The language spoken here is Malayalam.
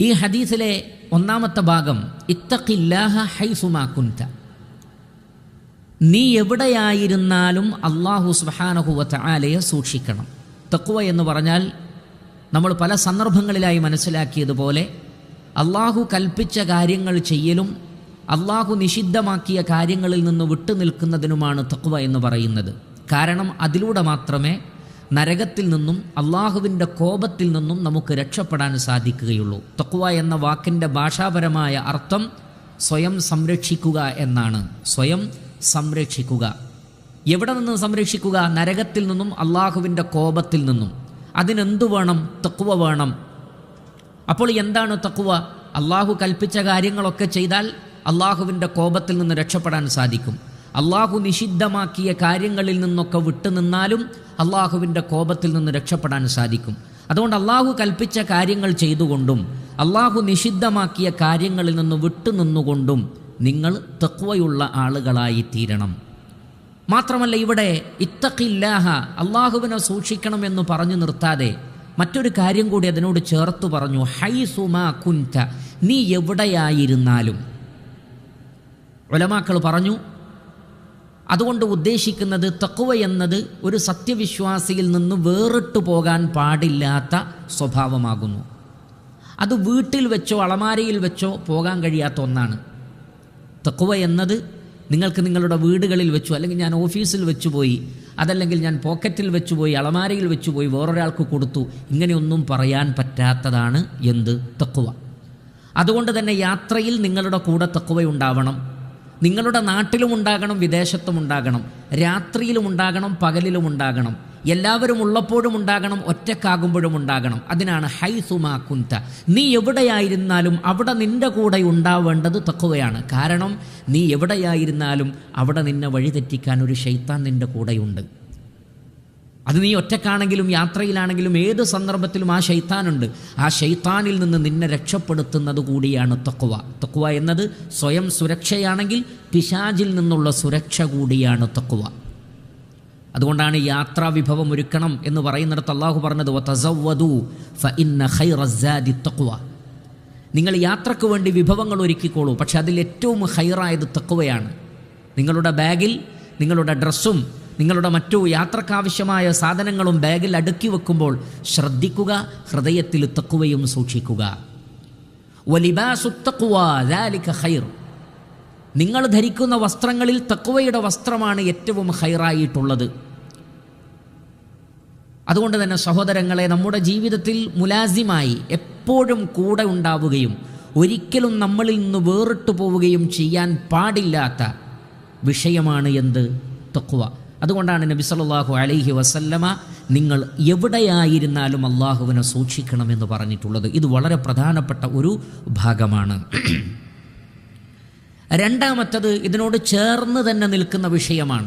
ഈ ഹദീസിലെ ഒന്നാമത്തെ ഭാഗം ഇത്തഖില്ലാഹ ഹൈസുമാ കുൻത നീ എവിടെയായിരുന്നാലും അള്ളാഹു സുബാനഹുവത്ത ആലയെ സൂക്ഷിക്കണം. തക്കുവ എന്ന് പറഞ്ഞാൽ നമ്മൾ പല സന്ദർഭങ്ങളിലായി മനസ്സിലാക്കിയതുപോലെ അള്ളാഹു കൽപ്പിച്ച കാര്യങ്ങൾ ചെയ്യലും അള്ളാഹു നിഷിദ്ധമാക്കിയ കാര്യങ്ങളിൽ നിന്ന് വിട്ടു നിൽക്കുന്നതിനുമാണ് തക്കുവ എന്ന് പറയുന്നത്. കാരണം അതിലൂടെ മാത്രമേ നരകത്തിൽ നിന്നും അള്ളാഹുവിന്റെ കോപത്തിൽ നിന്നും നമുക്ക് രക്ഷപ്പെടാൻ സാധിക്കുകയുള്ളൂ. തക്കുവ എന്ന വാക്കിന്റെ ഭാഷാപരമായ അർത്ഥം സ്വയം സംരക്ഷിക്കുക എന്നാണ്. സ്വയം സംരക്ഷിക്കുക. എവിടെ നിന്ന് സംരക്ഷിക്കുക? നരകത്തിൽ നിന്നും അള്ളാഹുവിന്റെ കോപത്തിൽ നിന്നും. അതിനെന്തു വേണം? തക്കുവ വേണം. അപ്പോൾ എന്താണ് തക്കുവ അള്ളാഹു കൽപ്പിച്ച കാര്യങ്ങളൊക്കെ ചെയ്താൽ അള്ളാഹുവിന്റെ കോപത്തിൽ നിന്ന് രക്ഷപ്പെടാൻ സാധിക്കും. അള്ളാഹു നിഷിദ്ധമാക്കിയ കാര്യങ്ങളിൽ നിന്നൊക്കെ വിട്ടുനിന്നാലും അള്ളാഹുവിന്റെ കോപത്തിൽ നിന്ന് രക്ഷപ്പെടാൻ സാധിക്കും. അതുകൊണ്ട് അള്ളാഹു കൽപ്പിച്ച കാര്യങ്ങൾ ചെയ്തുകൊണ്ടും അള്ളാഹു നിഷിദ്ധമാക്കിയ കാര്യങ്ങളിൽ നിന്ന് വിട്ടുനിന്നുകൊണ്ടും നിങ്ങൾ തെക്കുവയുള്ള ആളുകളായി തീരണം. മാത്രമല്ല ഇവിടെ ഇത്തഖില്ലാഹ അള്ളാഹുവിനെ സൂക്ഷിക്കണമെന്ന് പറഞ്ഞു നിർത്താതെ മറ്റൊരു കാര്യം കൂടി അതിനോട് ചേർത്ത് പറഞ്ഞു ഹൈ സുമാ കുഞ്ച നീ എവിടെയായിരുന്നാലും. ഒലമാക്കൾ പറഞ്ഞു അതുകൊണ്ട് ഉദ്ദേശിക്കുന്നത് തക്കുവ എന്നത് ഒരു സത്യവിശ്വാസിയിൽ നിന്ന് വേറിട്ടു പോകാൻ പാടില്ലാത്ത സ്വഭാവമാകുന്നു. അത് വീട്ടിൽ വെച്ചോ അളമാരയിൽ വെച്ചോ പോകാൻ കഴിയാത്ത ഒന്നാണ്. തക്കുവ എന്നത് നിങ്ങൾക്ക് നിങ്ങളുടെ വീടുകളിൽ വെച്ചു അല്ലെങ്കിൽ ഞാൻ ഓഫീസിൽ വെച്ചു പോയി അതല്ലെങ്കിൽ ഞാൻ പോക്കറ്റിൽ വെച്ചു പോയി അളമാരയിൽ വെച്ചു പോയി വേറൊരാൾക്ക് കൊടുത്തു ഇങ്ങനെയൊന്നും പറയാൻ പറ്റാത്തതാണ് എന്ത്? തക്കുവ അതുകൊണ്ട് തന്നെ യാത്രയിൽ നിങ്ങളുടെ കൂടെ തക്കുവയുണ്ടാവണം നിങ്ങളുടെ നാട്ടിലും ഉണ്ടാകണം വിദേശത്തും ഉണ്ടാകണം. രാത്രിയിലും ഉണ്ടാകണം പകലിലും ഉണ്ടാകണം. എല്ലാവരും ഉള്ളപ്പോഴും ഉണ്ടാകണം ഒറ്റക്കാകുമ്പോഴും ഉണ്ടാകണം. അതിനാണ് ഹൈ സുമാ കുന്ത. നീ എവിടെയായിരുന്നാലും അവിടെ നിന്റെ കൂടെ ഉണ്ടാവേണ്ടത് തക്കുകയാണ് കാരണം നീ എവിടെയായിരുന്നാലും അവിടെ നിന്നെ വഴിതെറ്റിക്കാൻ ഒരു ഷെയ്ത്താൻ നിന്റെ കൂടെയുണ്ട്. അത് നീ ഒറ്റക്കാണെങ്കിലും യാത്രയിലാണെങ്കിലും ഏത് സന്ദർഭത്തിലും ആ ഷെയ്ത്താനുണ്ട് ആ ഷെയ്ത്താനിൽ നിന്ന് നിന്നെ രക്ഷപ്പെടുത്തുന്നത് കൂടിയാണ് തക്കുവ തക്കുവ എന്നത് സ്വയം സുരക്ഷയാണെങ്കിൽ പിശാജിൽ നിന്നുള്ള സുരക്ഷ കൂടിയാണ് തക്കുവ അതുകൊണ്ടാണ് യാത്രാ വിഭവം ഒരുക്കണം എന്ന് പറയുന്നിടത്ത് അള്ളാഹു പറഞ്ഞത് തക്കുവ ഫഇന്ന ഖൈറസ്സാദി തഖ്വ." നിങ്ങൾ യാത്രയ്ക്ക് വേണ്ടി വിഭവങ്ങൾ ഒരുക്കിക്കോളൂ പക്ഷെ അതിൽ ഏറ്റവും ഹൈറായത് തക്കുവയാണ് നിങ്ങളുടെ ബാഗിൽ നിങ്ങളുടെ ഡ്രസ്സും നിങ്ങളുടെ മറ്റു യാത്രക്കാവശ്യമായ സാധനങ്ങളും ബാഗിൽ അടുക്കി വെക്കുമ്പോൾ ശ്രദ്ധിക്കുക ഹൃദയത്തിൽ തക്കുവയും സൂക്ഷിക്കുക. ഖൈർ. നിങ്ങൾ ധരിക്കുന്ന വസ്ത്രങ്ങളിൽ തക്കുവയുടെ വസ്ത്രമാണ് ഏറ്റവും ഹൈറായിട്ടുള്ളത് അതുകൊണ്ട് തന്നെ സഹോദരങ്ങളെ നമ്മുടെ ജീവിതത്തിൽ മുലാസിമായി എപ്പോഴും കൂടെ ഉണ്ടാവുകയും ഒരിക്കലും നമ്മളിൽ നിന്ന് വേറിട്ടു പോവുകയും ചെയ്യാൻ പാടില്ലാത്ത വിഷയമാണ് എന്ത്? തക്കുവ അതുകൊണ്ടാണ് നബി സല്ലല്ലാഹു അലൈഹി വസല്ലമ നിങ്ങൾ എവിടെയായിരുന്നാലും അള്ളാഹുവിനെ സൂക്ഷിക്കണമെന്ന് പറഞ്ഞിട്ടുള്ളത്. ഇത് വളരെ പ്രധാനപ്പെട്ട ഒരു ഭാഗമാണ്. രണ്ടാമത്തത് ഇതിനോട് ചേർന്ന് തന്നെ നിൽക്കുന്ന വിഷയമാണ്.